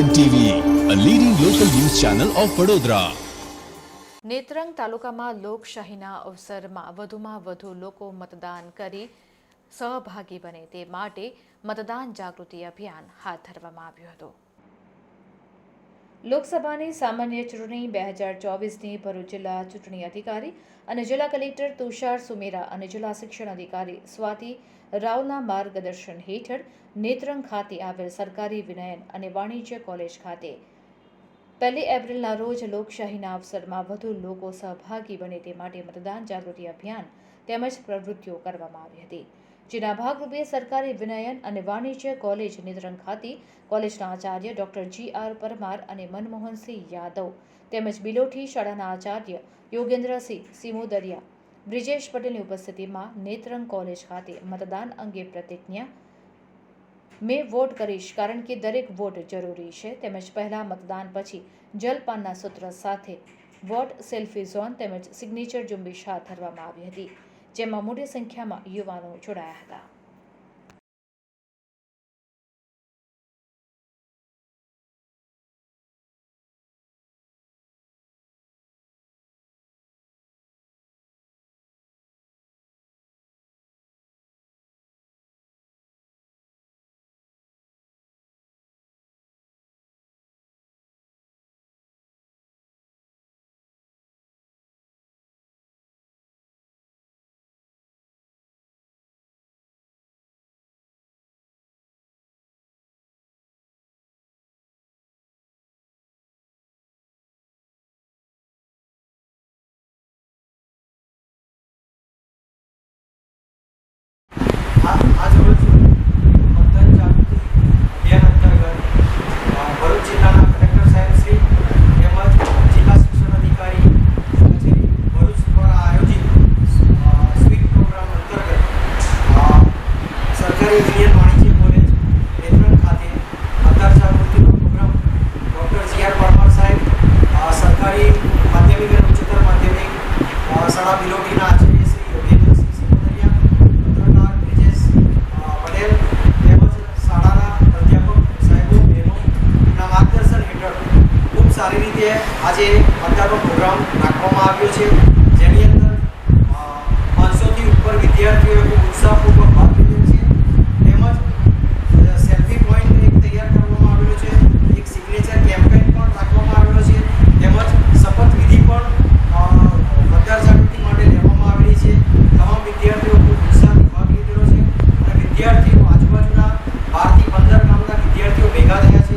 N TV a leading local news channel of Vadodara Netrang તાલુકામાં લોકશાહીના અવસરમાં વધુમાં વધુ લોકો મતદાન કરી સહભાગી બને તે માટે મતદાન જાગૃતિ અભિયાન હાથ ધરવામાં આવ્યું હતું. લોકસભાની સામાન્ય ચૂંટણી બે હજાર ચોવીસની ભરૂચ જિલ્લા ચૂંટણી અધિકારી અને જિલ્લા કલેક્ટર તુષાર સુમેરા અને જિલ્લા શિક્ષણ અધિકારી સ્વાતિ રાવના માર્ગદર્શન હેઠળ નેત્રંગ ખાતે આવેલ સરકારી વિનયન અને વાણિજ્ય કોલેજ ખાતે. પહેલી એપ્રિલના રોજ લોકશાહીના અવસરમાં વધુ લોકો સહભાગી બને તે માટે મતદાન જાગૃતિ અભિયાન તેમજ પ્રવૃત્તિઓ કરવામાં આવી હતી. જેના ભાગરૂપે સરકારી વિનયન અને વાણિજ્ય કોલેજ નિદ્રંગ ખાતે કોલેજના આચાર્ય ડોક્ટર જી આર પરમાર અને મનમોહનસિંહ યાદવ તેમજ બિલોઠી શાળાના આચાર્ય યોગેન્દ્રસિંહ સિમોદરિયા, બ્રિજેશ પટેલની ઉપસ્થિતિમાં નેત્રંગ કોલેજ ખાતે મતદાન અંગે પ્રતિજ્ઞા મેં વોટ કરીશ કારણ કે દરેક વોટ જરૂરી છે તેમજ પહેલા મતદાન પછી જલપાનના સૂત્ર સાથે વોટ સેલ્ફી ઝોન તેમજ સિગ્નેચર ઝુંબેશ હાથ ધરવામાં આવી હતી. જેમાં મોટી સંખ્યામાં યુવાનો જોડાયા હતા આ આજ રોજ મતદાન જાગૃતિ અભિયાન અંતર્ગત અ, ભરૂચ જિલ્લાના કલેક્ટર સાહેબ શ્રી તેમજ જિલ્લા શિક્ષણ અધિકારી કચેરી ભરૂચ દ્વારા આયોજિત અ, સ્વીપ પ્રોગ્રામ અંતર્ગત અ, સરકારી યુનિયન વાણિજ્ય કોલેજ નેત્રંગ ખાતે મતદાર જાગૃતિનો program doctor C R Parmar સાહેબ અ, સરકારી માધ્યમિક અને ઉચ્ચતર માધ્યમિક અ, શાળા બિલોટીના આચાર્ય શ્રી યોગેન્દ્રસિંહ સિમોદરિયા પત્રકાર બ્રિજેશ અ, પટેલ તેમજ શાળાના અધ્યાપક સાહેબો બહેનોના માર્ગદર્શન હેઠળ રીતે આજે અત્યારનો પ્રોગ્રામ રાખવામાં આવ્યો છે. જેની અંદર પાંચસોથી ઉપર વિદ્યાર્થીઓએ ખૂબ ઉત્સાહપૂર્વક ભાગ લીધેલ છે તેમજ સેલ્ફી પોઈન્ટ એક તૈયાર કરવામાં આવેલો છે એક સિગ્નેચર કેમ્પેન પણ રાખવામાં આવેલો છે તેમજ શપથવિધિ પણ અ, મતદાર જાગૃતિ માટે લેવામાં આવેલી છે તમામ વિદ્યાર્થીઓ ખૂબ ઉત્સાહથી ભાગ લીધેલો છે અને વિદ્યાર્થીઓ આજુબાજુના બારથી પંદર ગામના વિદ્યાર્થીઓ ભેગા થયા છે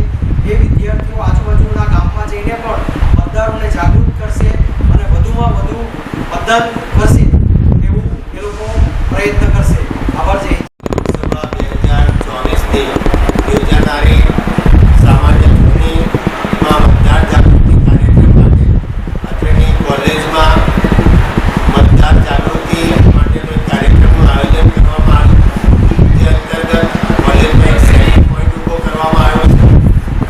એ વિદ્યાર્થીઓ આજુબાજુના ગામમાં જઈને પણ મતદારોને જાગૃત કરશે અને વધુમાં વધુ મતદાન કરશે એવું એ લોકો પ્રયત્ન કરશે આભાર જય હિન્દ. લોકસભા બે હજાર ચોવીસની યોજાનારી સામાન્ય ચૂંટણીમાં મતદાર જાગૃતિ કાર્યક્રમ માટે અત્રેની કોલેજમાં મતદાર જાગૃતિ માટેનો એક કાર્યક્રમનું આયોજન કરવામાં આવ્યું જે અંતર્ગત કોલેજમાં એક સેલ્ફી પોઈન્ટ ઊભો કરવામાં આવ્યો છે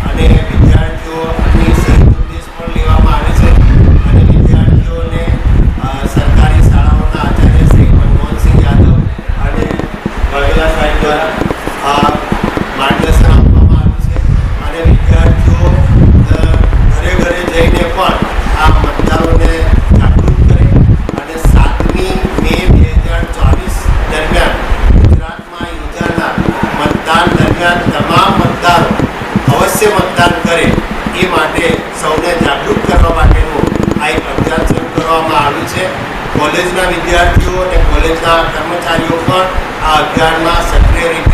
અને વિદ્યાર્થીઓની સહી ઉદ્દેશ પણ લેવામાં આવે છે અને વિદ્યાર્થીઓને અ, સરકારી શાળાઓના આચાર્ય શ્રી મનમોહનસિંહ યાદવ અને વાઘેલા સાહેબ દ્વારા આ માર્ગદર્શન આપવામાં આવ્યું છે અને વિદ્યાર્થીઓ અ, ઘરે ઘરે જઈને પણ આ મતદારોને જાગૃત કરે અને સાતમી મે બે હજાર ચોવીસ દરમિયાન ગુજરાતમાં યોજાનાર મતદાન દરમિયાન તમામ મતદારો અવશ્ય મતદાન કરે એ માટે સૌને જાગૃત કરવા માટેનું આ એક અભિયાન શરૂ કરવામાં આવ્યું છે કોલેજના વિદ્યાર્થીઓ અને કોલેજના કર્મચારીઓ પણ આ અભિયાનમાં સક્રિય રીતે